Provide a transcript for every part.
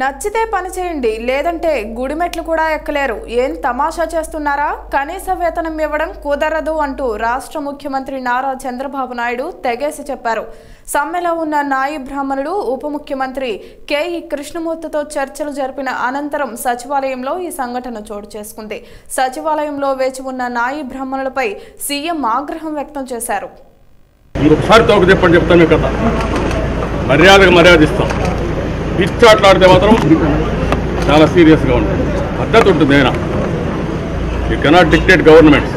నచ్చితే పని చేయండి లేదంటే గుడిమెట్లు కూడా ఎక్కలేరు. ఏం తమాషా చేస్తున్నారా? కనీస వేతనం ఇవ్వడం కుదరదు అంటూ రాష్ట్ర ముఖ్యమంత్రి నారా చంద్రబాబు నాయుడు తెగేసి చెప్పారు. సమ్మెలో ఉన్న నాయి బ్రాహ్మణుడు ఉప ముఖ్యమంత్రి కేఈ కృష్ణమూర్తితో చర్చలు జరిపిన అనంతరం సచివాలయంలో ఈ సంఘటన చోటు చేసుకుంది. సచివాలయంలో వేచి ఉన్న నాయి బ్రాహ్మణులపై సీఎం ఆగ్రహం వ్యక్తం చేశారు. మర్యాదకు మర్యాద ఇస్తాం పిచ్చాట్లాడితే మాత్రం చాలా సీరియస్గా ఉంటుంది. పద్ధతి ఉంటుంది అయినా యూ కెనాట్ డిక్టేట్ గవర్నమెంట్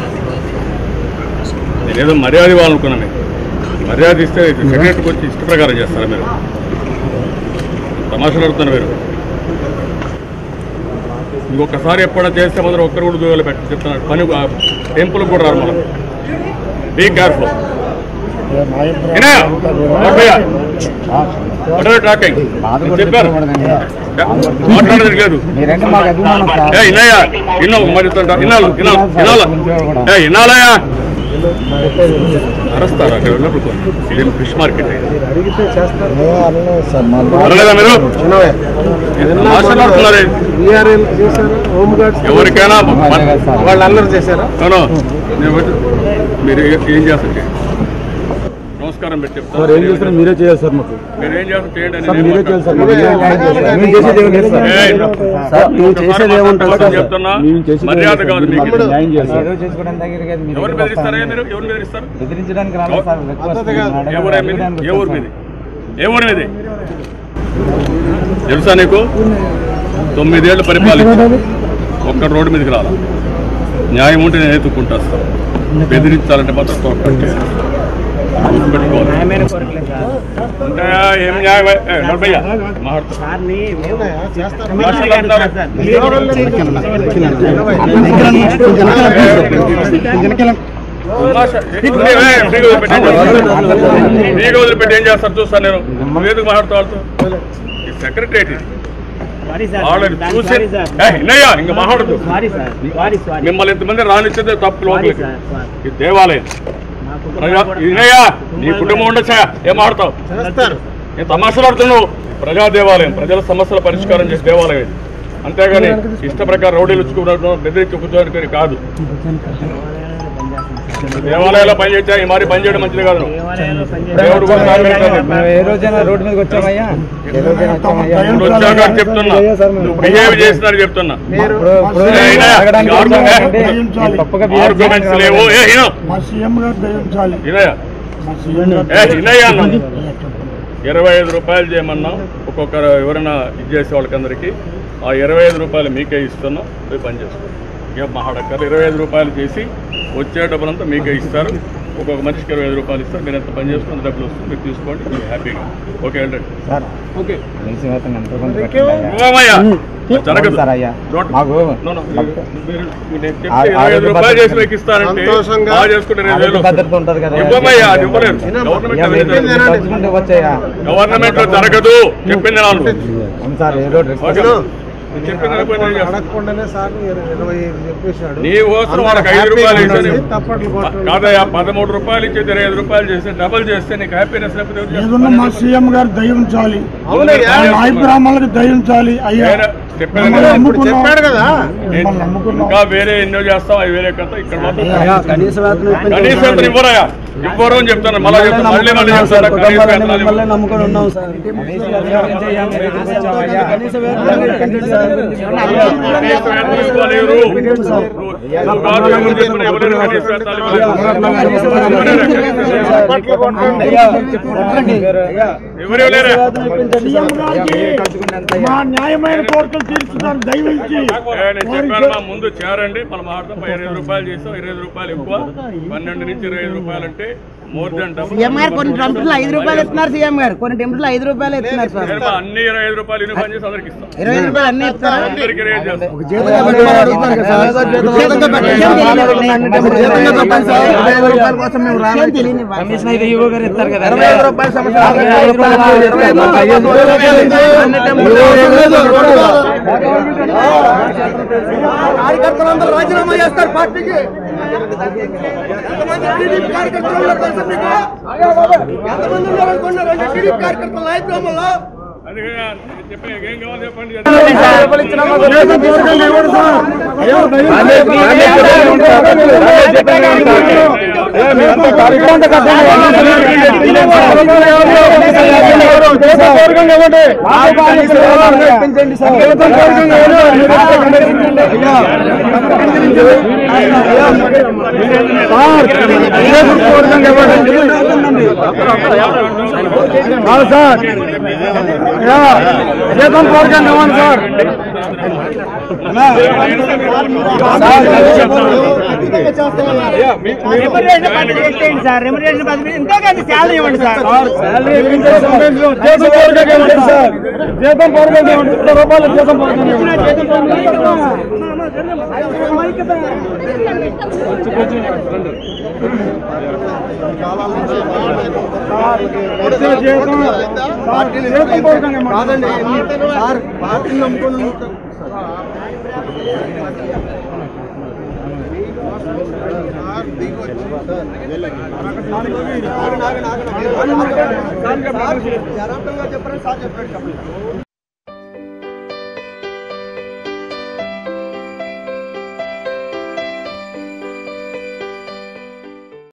నేనేదో మర్యాద ఇవ్వాలనుకున్నా మీకు మర్యాద ఇస్తే సెక్రటరీకి వచ్చి ఇష్ట ప్రకారం చేస్తారా మీరు? తమాషలాడుతున్నారు మీరు. ఇంకొకసారి ఎప్పుడైనా చేస్తే మాత్రం ఒక్కరు కూడా దూరాలు పెట్టి చెప్తున్నారు. పని టెంపుల్ కూడా రారు మనం. బీ కేర్ఫుల్ వినయ్, నోర్మయ్య. What are you talking? నేను చెప్పాను మాట్లాడేది లేదు మీరంటే మాకు అభిమానం సార్ ఏ ఇన్నయ్య ఇన్నో మరి ఇన్నాళ్ళు ఇన్నాళ్ళు ఇన్నాళ్ళ ఏ ఇన్నాళ్ళయా అరస్తారు అక్కడ ఉన్నప్పుడు ఇదేం ఫిష్ మార్కెట్ అడిగితే చేస్తారు సార్ అనలేదా మీరు మాట్లాడుతున్నారే బీఆర్ఎల్ చేశారు? హోమ్ గార్డ్స్ ఎవరికైనా వాళ్ళు అల్లరి చేశారా మీరు ఏం చేస్తారు నమస్కారం పెట్టి సార్ ఏం చేస్తారు చెప్తాను మీరే చేయాలి సార్ మాకు. చేయండి నేను చెప్తున్నా. చేసేది మర్యాద? కాదు మీరు మీకు. ఎవరు బెదిరిస్తారా. మీరు? ఎవరు? బెదిరిస్తారు మీది? మీది? మీది? తెలుసా నీకు? తొమ్మిదేళ్ళు పరిపాలించు. ఒక్క రోడ్డు మీదకి రాలా. న్యాయం ఉంటే నేను ఎత్తుక్కుంటా బెదిరించాలంటే మాత్రం తోకంటే ఏం వదిలిపెట్టి ఏం చేస్తారు? చూస్తాను నేను ఎందుకు మాట్లాడుతూ సెక్రటరేట్ ఇది వాళ్ళని చూసి ఏ, ఇంకా మాట్లాడదు మిమ్మల్ని ఇంతమంది రానిచ్చేదే తప్పు లోపలికి దేవాలయం ఇన్నయ్యా నీ కుటుంబం ఉండొచ్చా? ఏం ఆడతావు? నేను తమాషలు ఆడుతున్నావు? ప్రజా దేవాలయం ప్రజల సమస్యల పరిష్కారం చేసే దేవాలయం ఇది. అంతేగాని ఇష్ట ప్రకారం రౌడీలు ఇచ్చుకోవడం బెదిరించి కూర్చోడానికి కాదు. దేవాలయాల్లో పని ఈ మరి పని చేయడం మంచిది కాదు. నువ్వు. దేవుడు కూడా సహకరించాలి. మేము ఏ రోజైనా రోడ్డు మీదకి వచ్చామయ్యా ఏ రోజైనా వచ్చామయ్యా ఇప్పుడు వచ్చాక చెప్తున్నా. నువ్వు బిహేవ్ చేసినారు చెప్తున్నా. ఆర్గ్యుమెంట్స్ చేస్తున్నారు. లేవు. ఏ హీనో? ఇరవై ఐదు రూపాయలు చేయమన్నాం. ఒక్కొక్కరు ఎవరైనా ఇది చేసే వాళ్ళకందరికీ. ఆ ఇరవై ఐదు రూపాయలు మీకే ఇస్తున్నాం. పోయి పని చేసుకోండి. ఇక మహాడక్కర్ ఇరవై ఐదు రూపాయలు చేసి వచ్చే డబ్బులంతా మీకే ఇస్తారు. ఒక్కొక్క మనిషికి ఇరవై ఐదు రూపాయలు ఇస్తారు. మీరు ఎంత పని చేసుకున్న డబ్బులు వస్తుంది మీరు తీసుకోండి మీరు హ్యాపీగా. ఓకే భద్రత- చేసి గవర్నమెంట్లో జరగదు. చెప్పింది అడగకుండానే సార్ ఇరవై చెప్పేశాడు. నీ కోసం వాళ్ళకి ఐదు రూపాయలు పదమూడు రూపాయలు ఇచ్చేది ఇరవై ఐదు రూపాయలు చేస్తే డబల్ చేస్తే నీకు హ్యాపీనెస్ లేకపోతే మా? సీఎం గారు దయించాలి బ్రాహ్మణులకు దయించాలి అయ్యా. మిమ్మల్ని కదా. ఇంకా వేరే ఎన్నో చేస్తాం అవి వేరే కథ ఇక్కడ మాత్రం కనీస వేతనం వేతనం ఇవ్వరాయా ఇవ్వరు అని చెప్తాను మళ్ళీ చెప్తాను మళ్ళీ మళ్ళీ చెప్తాను కనీస వేతనాలు ఇవ్వరు. నమ్ముకొని ఉన్నాం సార్ కనీస వేతనాలు ఇవ్వలేరు. కాదు కనీస వేతనాలు ఇవ్వలేరు. మా న్యాయమైన కోరికలు తీర్చుతారు దయవించి ఏ, నేను చెప్పాను మా ముందు చేరండి. మనం మాట్లాడతాం ఇరవై ఐదు రూపాయలు చేస్తాం ఇరవై ఐదు రూపాయలు ఎక్కువ. పన్నెండు నుంచి ఇరవై ఐదు రూపాయలు అంటే మోర్ దాన్ సీఎం గారు కొన్ని టెంపుల్ ఐదు రూపాయలు ఇస్తున్నారు సీఎం గారు. కొన్ని టెంపుల్ ఐదు రూపాయలు ఇస్తున్నారు సార్. అన్ని ఇరవై ఐదు రూపాయలు ఇన్ని పని చేసి అందరికి ఇస్తాం. ఇరవై రూపాయలు అన్ని ఇస్తారా? అయితే ఈవో గారు ఇస్తారు కదా కార్యకర్తలందరూ రాజీనామా చేస్తారు పార్టీకి ఎంతమంది టీడీపీ కార్యకర్తలు ఉన్నారు తెలుసా మీకు? ఎంతమంది ఉన్నారు అనుకున్నారు టీడీపీ కార్యకర్తలు నాయకులు అది చెప్పే ఏం కావాలి చెప్పండి సార్ జీతం కోరికండి ఇవ్వండి సార్ సార్ రెమ్యూనరేషన్ పద్ధతి శాలరీ ఇవ్వండి సార్ జీతం కోరికండి రూపాయలు జీతం కోరికండి జీతం జీతం కోరికండి పార్టీని నమ్ముకుని చెప్పండి సార్ చెప్పండి